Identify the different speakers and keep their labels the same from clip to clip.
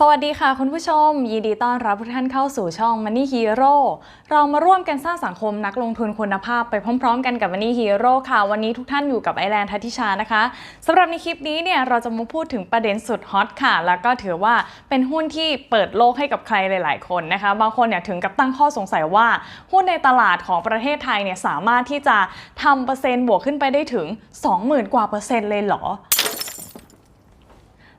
Speaker 1: สวัสดีค่ะคุณผู้ชม ยินดีต้อนรับทุกท่านเข้าสู่ช่อง Money Hero เรามาร่วมกันสร้างสังคมนักลงทุนคุณภาพไปพร้อม ๆ กันกับ Money Hero ค่ะ วันนี้ทุกท่านอยู่กับไอแลนด์ทัติชานะคะสำหรับในคลิปนี้เนี่ยเราจะมาพูดถึงประเด็นสุดฮอตค่ะ แล้วก็ถือว่าเป็นหุ้นที่เปิดโลกให้กับใครหลาย ๆ คนนะคะ บางคนเนี่ยถึงกับตั้งข้อสงสัยว่า หุ้นในตลาดของประเทศไทยเนี่ยสามารถที่จะทำเปอร์เซ็นต์บวกขึ้นไปได้ถึง 20,000 กว่าเปอร์เซ็นต์เลยเหรอ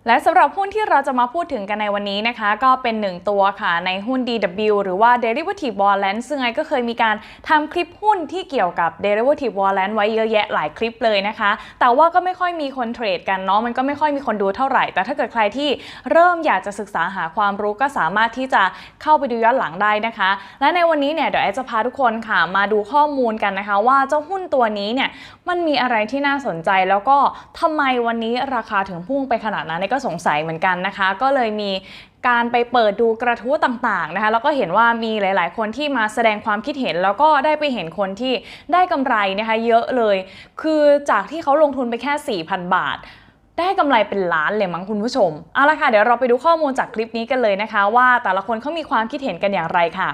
Speaker 1: และสำหรับหุ้นที่เราจะมาพูดถึงกันในวันนี้นะคะ ก็เป็น1ตัวค่ะในหุ้น DW หรือว่า Derivative Warrant ซึ่งไอก็เคยมีการทำคลิปหุ้นที่เกี่ยวกับ Derivative Warrant ไว้เยอะแยะหลายคลิปเลยนะคะ แต่ว่าก็ไม่ค่อยมีคนเทรดกันเนาะมันก็ไม่ค่อยมีคนดูเท่าไหร่ แต่ถ้าเกิดใครที่เริ่มอยากจะศึกษาหาความรู้ก็สามารถที่จะเข้าไปดูย้อนหลังได้นะคะ และในวันนี้เนี่ยเดี๋ยวไอจะพาทุกคนค่ะมาดูข้อมูลกันนะคะ ว่าเจ้าหุ้นตัวนี้เนี่ยมันมีอะไรที่น่าสนใจแล้วก็ทำไมวันนี้ราคาถึงพุ่งไปขนาดนั้นเนี่ยก็สงสัยเหมือนกันนะคะ ก็เลยมีการไปเปิดดูกระทู้ต่างๆนะคะแล้วก็เห็นว่ามีหลายๆ คนที่มาแสดงความคิดเห็น แล้วก็ได้ไปเห็นคนที่ได้กำไรนะคะเยอะเลย คือจากที่เขาลงทุนไปแค่ 4,000 บาทได้กำไรเป็นล้านเลยมั้งคุณผู้ชม เอาละค่ะ เดี๋ยวเราไปดูข้อมูลจากคลิปนี้กันเลยนะคะ ว่าแต่ละคนเขามีความคิดเห็นกันอย่างไรค่ะ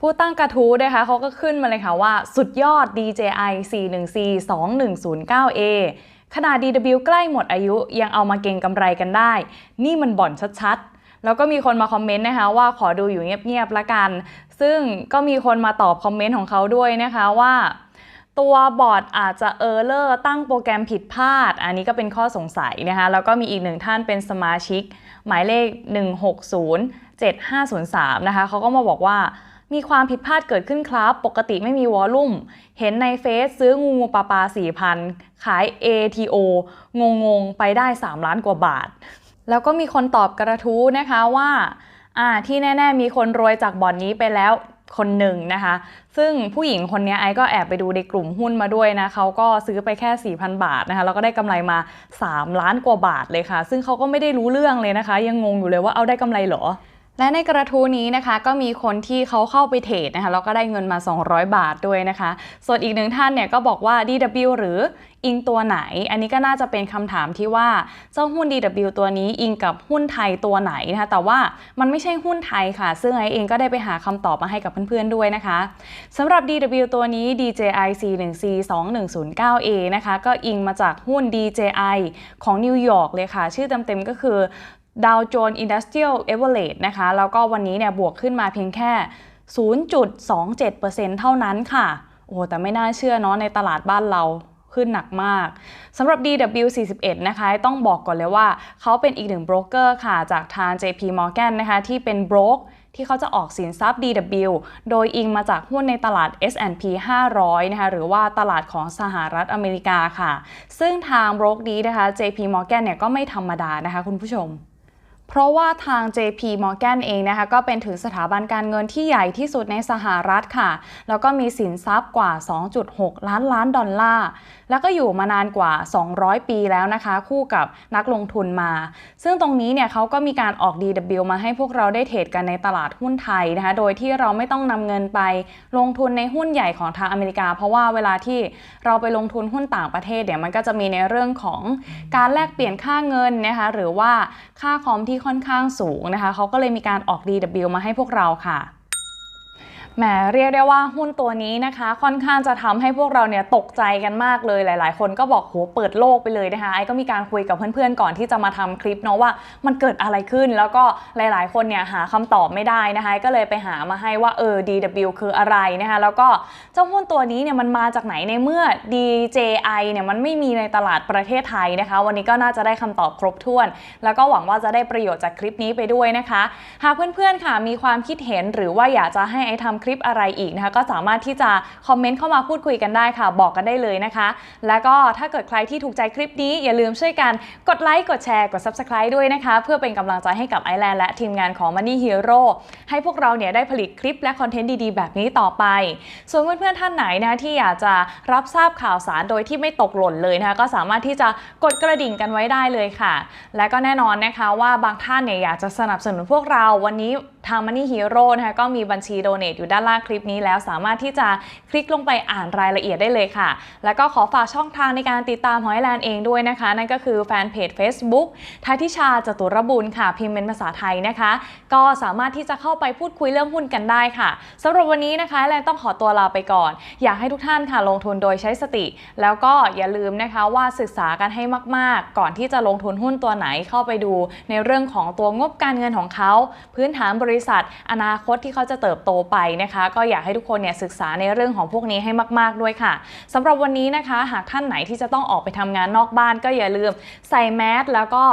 Speaker 1: ผู้ตั้งกระทู้นะคะเขาก็ขึ้นมาเลยค่ะว่า สุดยอด DJI 414 2109A ขนาด DW ใกล้หมดอายุยังเอามาเก็งกำไรกันได้ นี่มันบ่อนชัดๆ แล้วก็มีคนมาคอมเมนต์นะคะว่าขอดูอยู่เงียบๆละกัน ซึ่งก็มีคนมาตอบคอมเมนต์ของเขาด้วยนะคะว่าตัวบอร์ดอาจจะเออร์เลอร์ตั้งโปรแกรมผิดพลาด อันนี้ก็เป็นข้อสงสัยนะคะ แล้วก็มีอีกหนึ่งท่านเป็นสมาชิก หมายเลข 1607503นะคะเขาก็มาบอกว่า มีความผิดพลาดเกิดขึ้นครับ ปกติไม่มีวอลลุ่ม เห็นในเฟซซื้องูงูปลาปลา4,000 ขาย ATO งงงไปได้ 3 ล้านกว่าบาท แล้วก็มีคนตอบกระทู้นะคะว่าอ่าที่แน่ ๆ มีคนรวยจากบ่อนนี้ไปแล้วคนหนึ่งนะคะ ซึ่งผู้หญิงคนนี้ไอ้ก็แอบไปดูในกลุ่มหุ้นมาด้วยนะเขาก็ซื้อไปแค่ 4,000 บาทนะคะ แล้วก็ได้กำไรมา 3 ล้านกว่าบาทเลยค่ะ ซึ่งเขาก็ไม่ได้รู้เรื่องเลยนะคะ ยังงงอยู่เลยว่าเอาได้กำไรเหรอ และในกระทู้นี้นะคะก็มีคนที่เขาเข้าไปเทรดนะคะแล้วก็ได้เงินมา 200 บาทด้วยนะคะ ส่วนอีกหนึ่งท่านเนี่ยก็บอกว่า DW หรืออิงตัวไหน อันนี้ก็น่าจะเป็นคำถามที่ว่าเจ้าหุ้น DW ตัวนี้อิงกับหุ้นไทยตัวไหนนะคะ แต่ว่ามันไม่ใช่หุ้นไทยค่ะ ซึ่งไอเองก็ได้ไปหาคำตอบมาให้กับเพื่อนๆด้วยนะคะสำหรับ DW ตัวนี้ DJI C1C 2109A นะคะ ก็อิงมาจากหุ้น DJI ของนิวยอร์กเลยค่ะ ชื่อเต็มๆก็คือ ดาวโจนส์อินดัสเทรียลเอเวอเรสนะคะ แล้วก็วันนี้เนี่ยบวกขึ้นมาเพียงแค่ 0.27%เท่านั้นค่ะ โอ้แต่ไม่น่าเชื่อเนาะในตลาดบ้านเราขึ้นหนักมากสำหรับ DW41 นะคะต้องบอกก่อนเลยว่า เขาเป็นอีกหนึ่งโบรกเกอร์ค่ะ จากทาง JP Morgan นะคะ ที่เป็นโบรกที่เขาจะออกสินทรัพย์ DW โดยอิงมาจากหุ้นในตลาด S&P 500 นะคะ หรือว่าตลาดของสหรัฐอเมริกาค่ะ ซึ่งทางโบรกนี้นะคะ JP Morgan เนี่ยก็ไม่ธรรมดานะคะคุณผู้ชม เพราะว่าทาง JP Morgan เองนะคะก็เป็นถึงสถาบันการเงินที่ใหญ่ที่สุดในสหรัฐค่ะ แล้วก็มีสินทรัพย์กว่า 2.6 ล้านล้านดอลลาร์ แล้วก็อยู่มานานกว่า 200 ปีแล้วนะคะ คู่กับนักลงทุนมา ซึ่งตรงนี้เนี่ยเขาก็มีการออก DW มาให้พวกเราได้เทรดกันในตลาดหุ้นไทยนะคะ โดยที่เราไม่ต้องนำเงินไปลงทุนในหุ้นใหญ่ของทางอเมริกา เพราะว่าเวลาที่เราไปลงทุนหุ้นต่างประเทศเนี่ยมันก็จะมีในเรื่องของการแลกเปลี่ยนค่าเงินนะคะหรือว่าค่าคอมที่ค่อนข้างสูงนะคะเขาก็เลยมีการออก DW มาให้พวกเราค่ะ แหมเรียกได้ว่าหุ้นตัวนี้นะคะ ค่อนข้างจะทำให้พวกเราเนี่ยตกใจกันมากเลยหลาย ๆ คนก็บอกโหเปิดโลกไปเลยนะคะไอ้ก็มีการคุยกับเพื่อน ๆ ก่อนที่จะมาทำคลิปเนาะว่ามันเกิดอะไรขึ้นแล้วก็หลาย ๆ คนเนี่ยหาคำตอบไม่ได้นะคะ ก็เลยไปหามาให้ว่าเออ DW คืออะไรนะคะ แล้วก็เจ้าหุ้นตัวนี้เนี่ยมันมาจากไหนในเมื่อ DJI เนี่ยมันไม่มีในตลาดประเทศไทยนะคะ วันนี้ก็น่าจะได้คำตอบครบถ้วน แล้วก็หวังว่าจะได้ประโยชน์จากคลิปนี้ไปด้วยนะคะ หากเพื่อน ๆ ค่ะมีความคิดเห็นหรือว่าอยากจะให้ไอ้ทำคลิปอะไรอีกนะคะก็สามารถที่จะคอมเมนต์เข้ามาพูดคุยกันได้ค่ะ บอกกันได้เลยนะคะ แล้วก็ถ้าเกิดใครที่ถูกใจคลิปนี้อย่าลืมช่วยกันกดไลค์กดแชร์กด Subscribe ด้วยนะคะ เพื่อเป็นกำลังใจให้กับไอแลนด์และทีมงานของ Money Hero ให้พวกเราเนี่ยได้ผลิตคลิปและคอนเทนต์ดีๆ แบบนี้ต่อไป ส่วนเพื่อนๆท่านไหนนะคะที่อยากจะรับทราบข่าวสารโดยที่ไม่ตกหล่นเลยนะคะก็สามารถที่จะกดกระดิ่งกันไว้ได้เลยค่ะ และก็แน่นอนนะคะว่าบางท่านเนี่ยอยากจะสนับสนุนพวกเราวันนี้ทาง Money Hero นะคะก็มีบัญชีโดเน a อยู่ด้านล่างคลิปนี้แล้วสามารถที่จะคลิกลงไปอ่านรายละเอียดได้เลยค่ะ แล้วก็ขอฝากช่องทางในการติดตามหอยแลนด์เองด้วยนะคะ นั่นก็คือแฟนเพจ Facebook ทัทิชาจตุรบุญค่ะ พิมพ์เป็นภาษาไทยนะคะ ก็สามารถที่จะเข้าไปพูดคุยเรื่องหุ้นกันได้ค่ะสำหรับวันนี้นะคะแลนต้องขอตัวลาไปก่อน อยากให้ทุกท่านค่ะลงทุนโดยใช้สติ แล้วก็อย่าลืมนะคะว่าศึกษากันให้มาก ๆ ก่อนที่จะลงทุนหุ้นตัวไหนเข้าไปดู ในเรื่องของตัวงบการเงินของเขา พื้นฐานบริริษัท อนาคตที่เขาจะเติบโตไปนะคะ ก็อยากให้ทุกคนเนี่ยศึกษาในเรื่องของพวกนี้ให้มาก ๆด้วยค่ะสำหรับวันนี้นะคะ หากท่านไหนที่จะต้องออกไปทำงานนอกบ้านก็อย่าลืมใส่แมสแล้วก็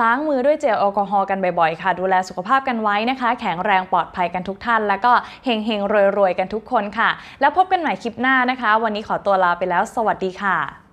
Speaker 1: ล้างมือด้วยเจลแอลกอฮอล์กันบ่อยๆค่ะ ดูแลสุขภาพกันไว้นะคะ แข็งแรงปลอดภัยกันทุกท่าน แล้วก็เฮงๆรวยๆกันทุกคนค่ะ แล้วพบกันใหม่คลิปหน้านะคะ วันนี้ขอตัวลาไปแล้ว สวัสดีค่ะ